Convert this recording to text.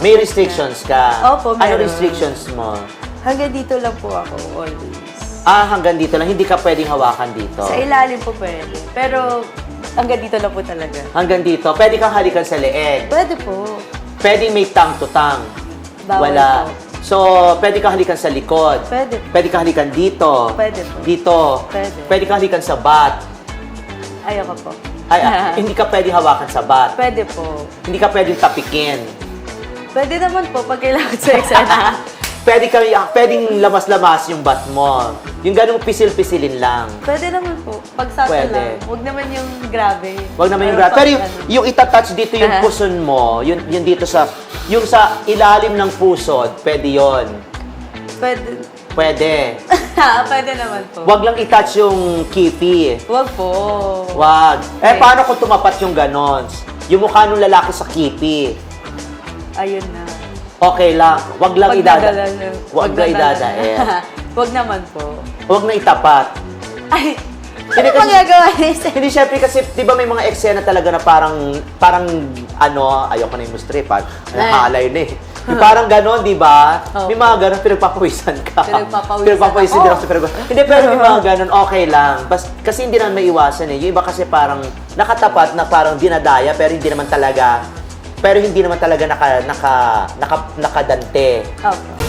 May restrictions ka. Opo, Ano meron. restrictions mo? Hanggang dito lang po ako, always. Ah, hanggang dito lang. Hindi ka pwedeng hawakan dito. Sa ilalim po pwede. Pero hanggang dito lang po talaga. Hanggang dito. Pwede kang halikan sa leeg. Pwede po. Pwede may tang to tang. Bawal Wala. po. So, pwede kang halikan sa likod. Pwede. Pwede kang halikan dito. Pwede po. Dito. Pwede. Pwede kang halikan sa bat. Ayoko po. Ay, ah, hindi ka pwedeng hawakan sa bat. Pwede po. Hindi ka pwedeng tapikin. Pwede naman po pag kailangan sa eksena. Pwede ka, ah, pwedeng lamas-lamas yung bat mo. Yung ganong pisil-pisilin lang. Pwede naman po. Pag sa Pwede. lang. Huwag naman yung grabe. Wag naman yung Pero grab. Pero pag yung, ano, yung itatouch dito yung Aha. puson mo, yun, yun dito sa, yung sa ilalim ng pusod, pwede yon. Pwede. Pwede. pwede naman po. Wag lang itouch yung kipi. Huwag po. Wag. Eh, Okay. paano kung tumapat yung ganon? Yung mukha ng lalaki sa kipi. Ayun na. Okay lang. Wag lang Pag idada. nadala na- Wag na na. Huwag naman po. Wag na itapat. Ay, Hindi ano kasi- magagawa ni Sir? Hindi, syempre kasi, di ba may mga eksena talaga na parang, parang, ano, ayoko na yung mustripan, nakalay na eh. Yung parang ganon, di ba? Oo. May mga ganon, pinagpapawisan ka. Pinagpapawisan Pinagpapawisan ako. din ako sa pinag- Hindi, pero may mga ganon, okay lang. Bas, kasi hindi naman maiwasan eh. Yung iba kasi parang nakatapat na parang dinadaya, pero hindi naman talaga, pero hindi naman talaga naka, naka, naka, nakadante. Opo.